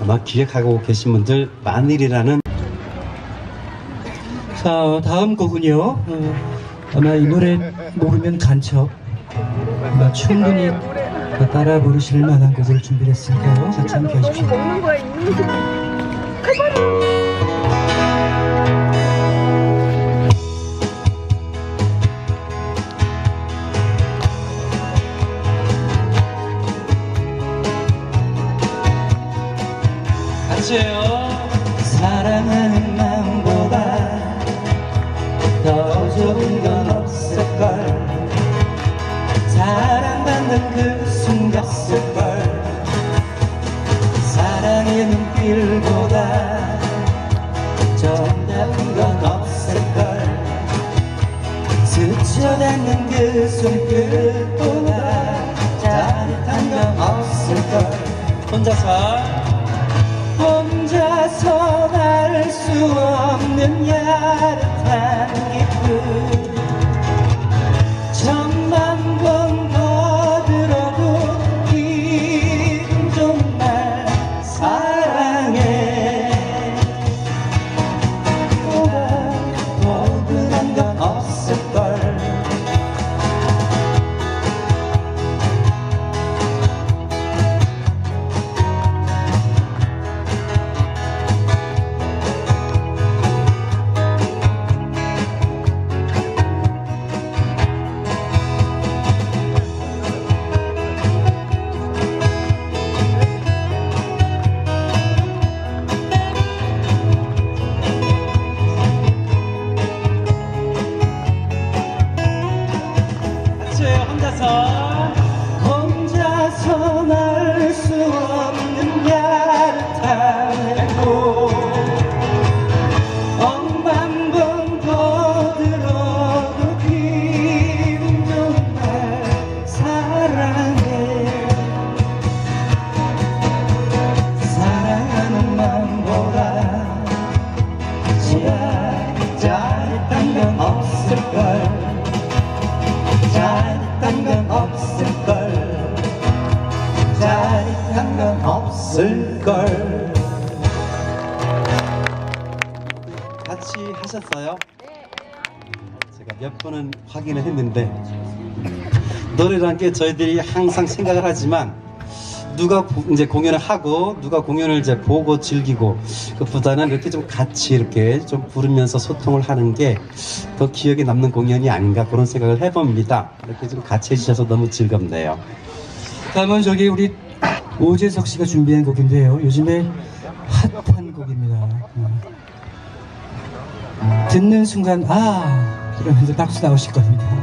아마 기획하고 계신 분들 만일이라는 자, 다음 곡은요. 어, 아마 이 노래 모르면 간첩. 아마 충분히 따라 부르실 만한 곡을 준비했으니까요. 함께 하십시오. 해요. 사랑하는 마음보다 더 좋은 건 없을걸. 사랑받는 그 순간 없을걸. 사랑의 눈길보다 정답은 건 없을걸. 스쳐닿는 그 손끝보다 짜릿한 건 없을걸. 혼자서 없는 없을걸 같이 하셨어요? 제가 몇 번은 확인을 했는데 노래라는 게 저희들이 항상 생각을 하지만 누가 보- 이제 공연을 하고 누가 공연을 이제 보고 즐기고 그보다는 이렇게 좀 같이 이렇게 좀 부르면서 소통을 하는 게 더 기억에 남는 공연이 아닌가 그런 생각을 해봅니다. 이렇게 좀 같이 해주셔서 너무 즐겁네요. 다음은 저기 우리 오재석 씨가 준비한 곡인데요. 요즘에 핫한 곡입니다. 음. 듣는 순간 아! 이러면서 박수 나오실 겁니다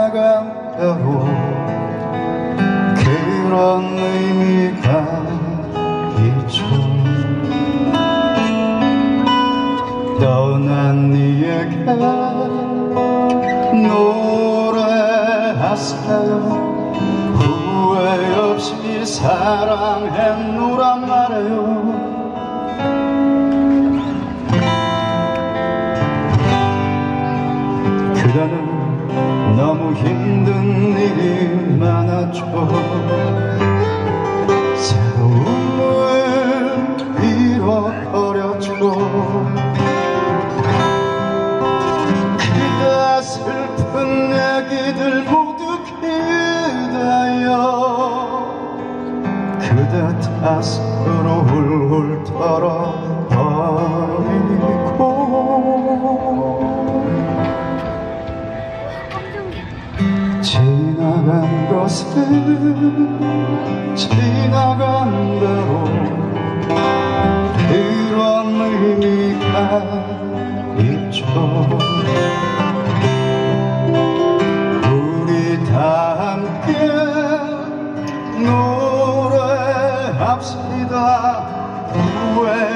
나간 대로 그런 의미가 있죠. 떠난 이에게 노래하세요 후회 없이 사랑했노란 말이에요 너무 힘든 일이 많았죠. 새로움을 잃어버렸죠. 그대 슬픈 얘기들 모두 그대여 그대 탓으로 훌훌 털어버 지나간 것은 지나간 대로 그런 의미가 있죠. 우리 다 함께 노래합시다. 후회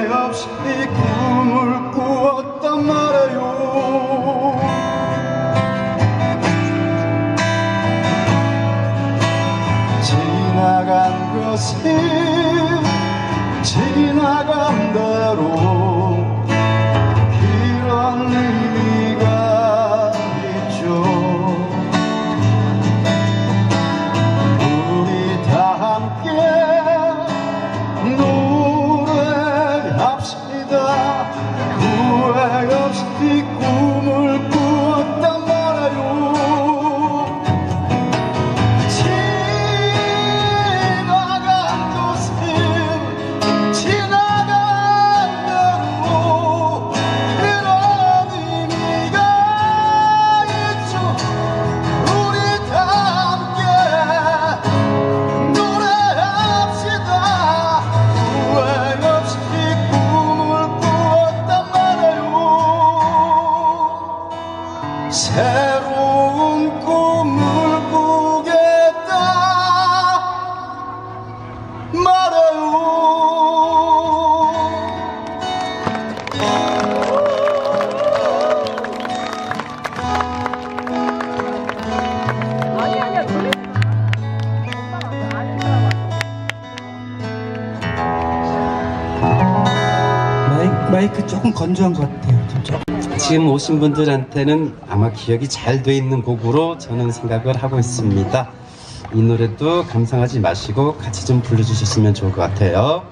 마이크 조금 건조한 것 같아요. 진짜. 지금 오신 분들한테는 아마 기억이 잘 돼 있는 곡으로 저는 생각을 하고 있습니다. 이 노래도 감상하지 마시고 같이 좀 불러주셨으면 좋을 것 같아요.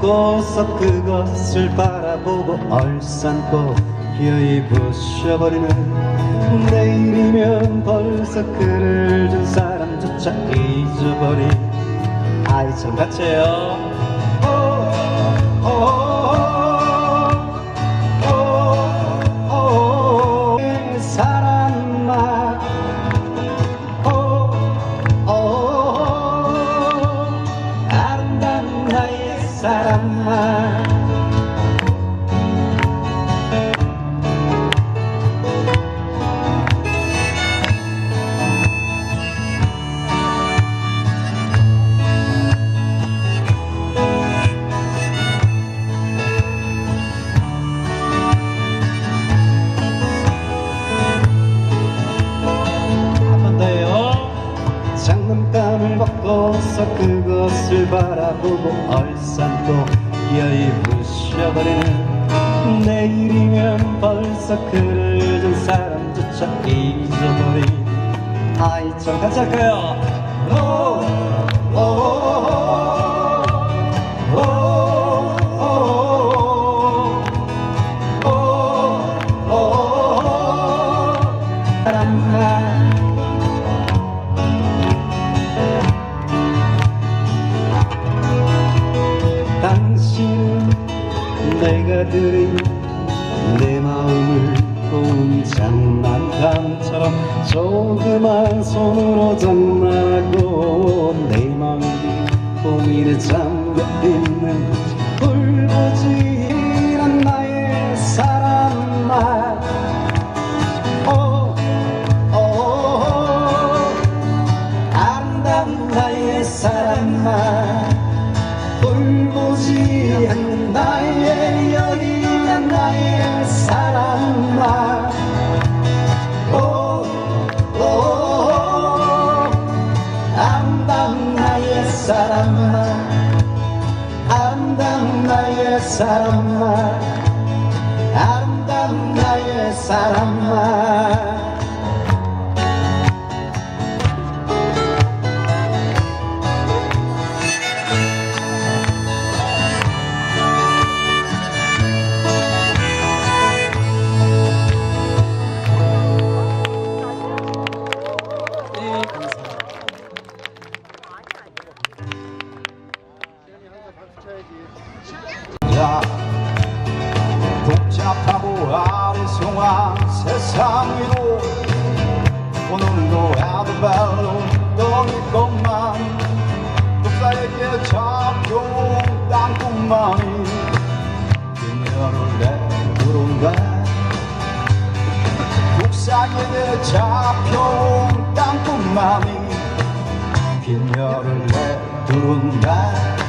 바꿔서 그것을 바라보고 얼싸안고 기어이 부셔버리는 내일이면 벌써 그를 준 사람조차 잊어버린 아이처럼 같아요 내가 드린 내 마음을 본 장난감처럼 조그만 손으로 장난하고 내 마음이 봉인에 잠겨 있는 울부짖 사람아 아름다운 나의 사람아. 잡혀온 땅뿐만이 빈혈을 내둔다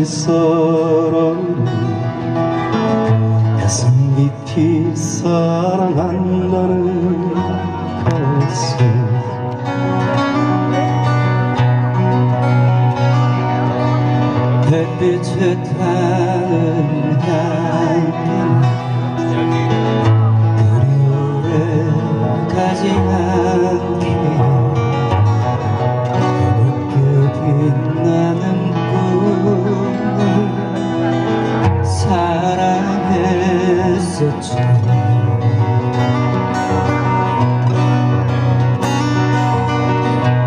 있었 사랑했었지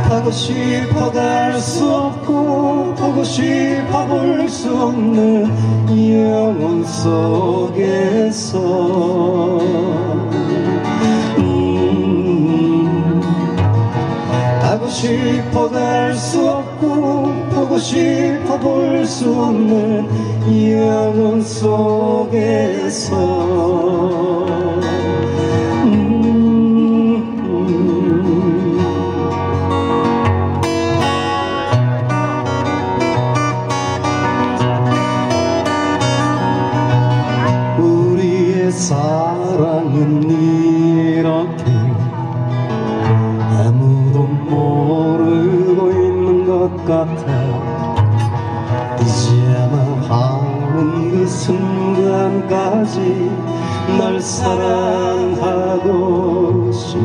가고 싶어 갈 수 없고 보고 싶어 볼 수 없는 영혼 속에서. 음, 가고 싶어 갈 수 없고 보고 싶어 볼 수 없는 영혼 속에서 같아. 이제야만 하는 그 순간까지 널 사랑하고 싶어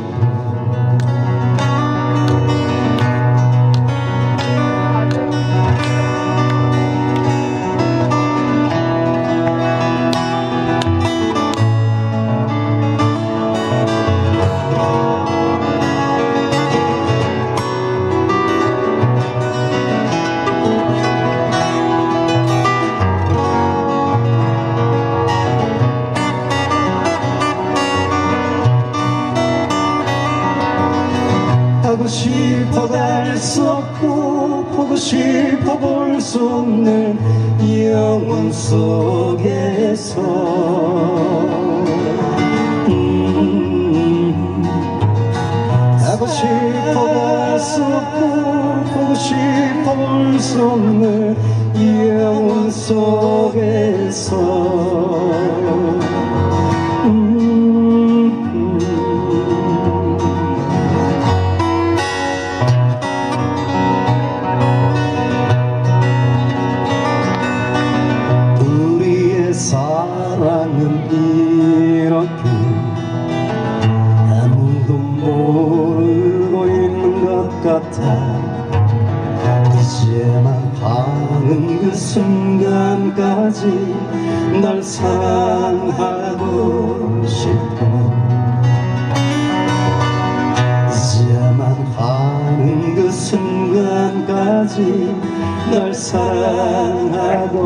수 없는 영원 속에서. 음, 하고 싶어 갈수 없고 보고 싶어 볼 수 없는 영원 속에서 순간까지 널 사랑하고 싶어. 이제만 하는 그 순간까지 널 사랑하고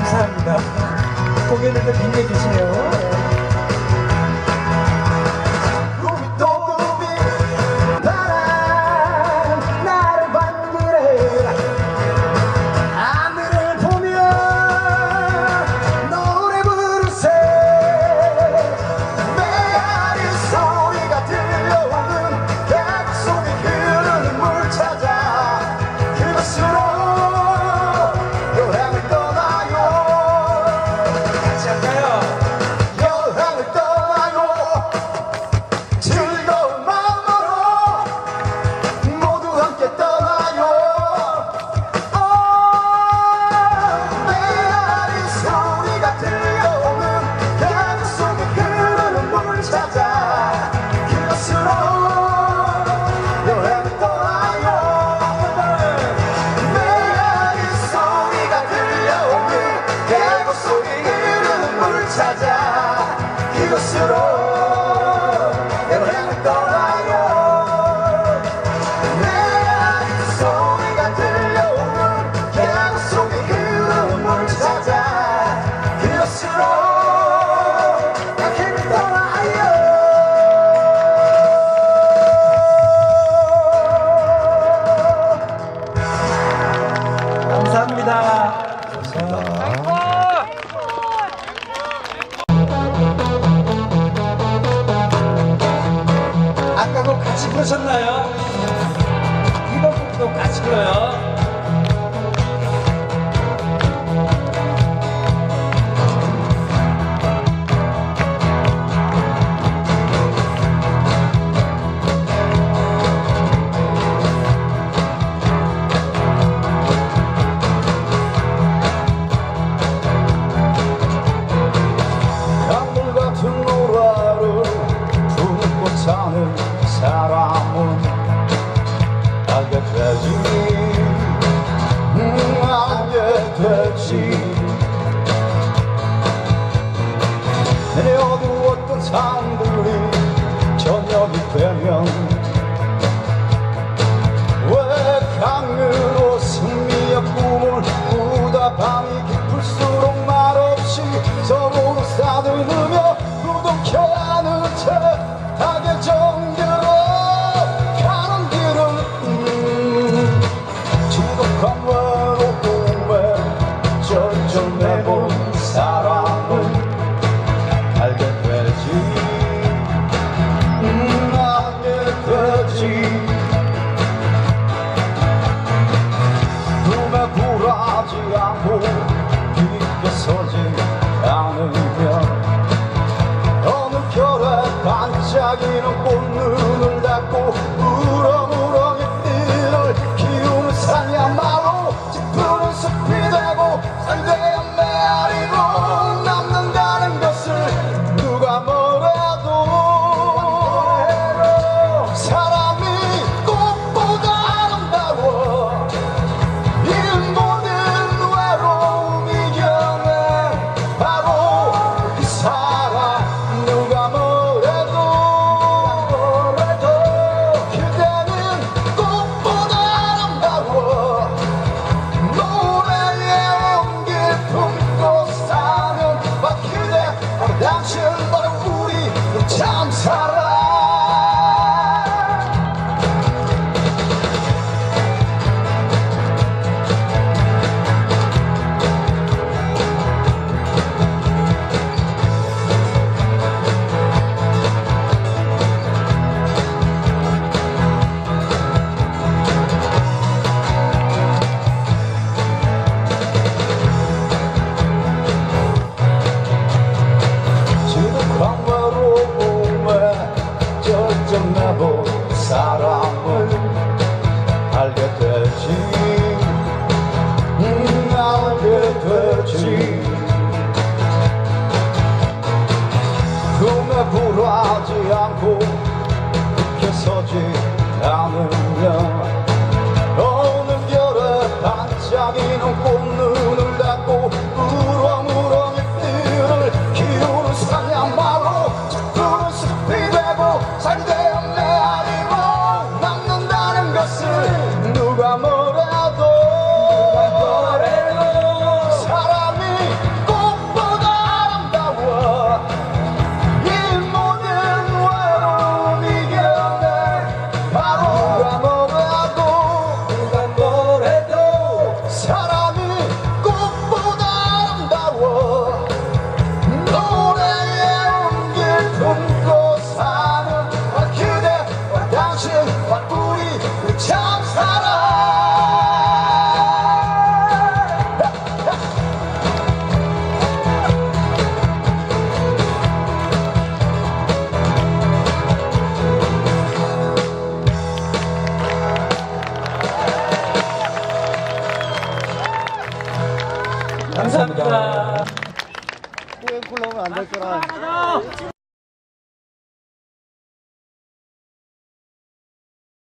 감사합니다. 공연을 또 빛내주세요. 감사합니다.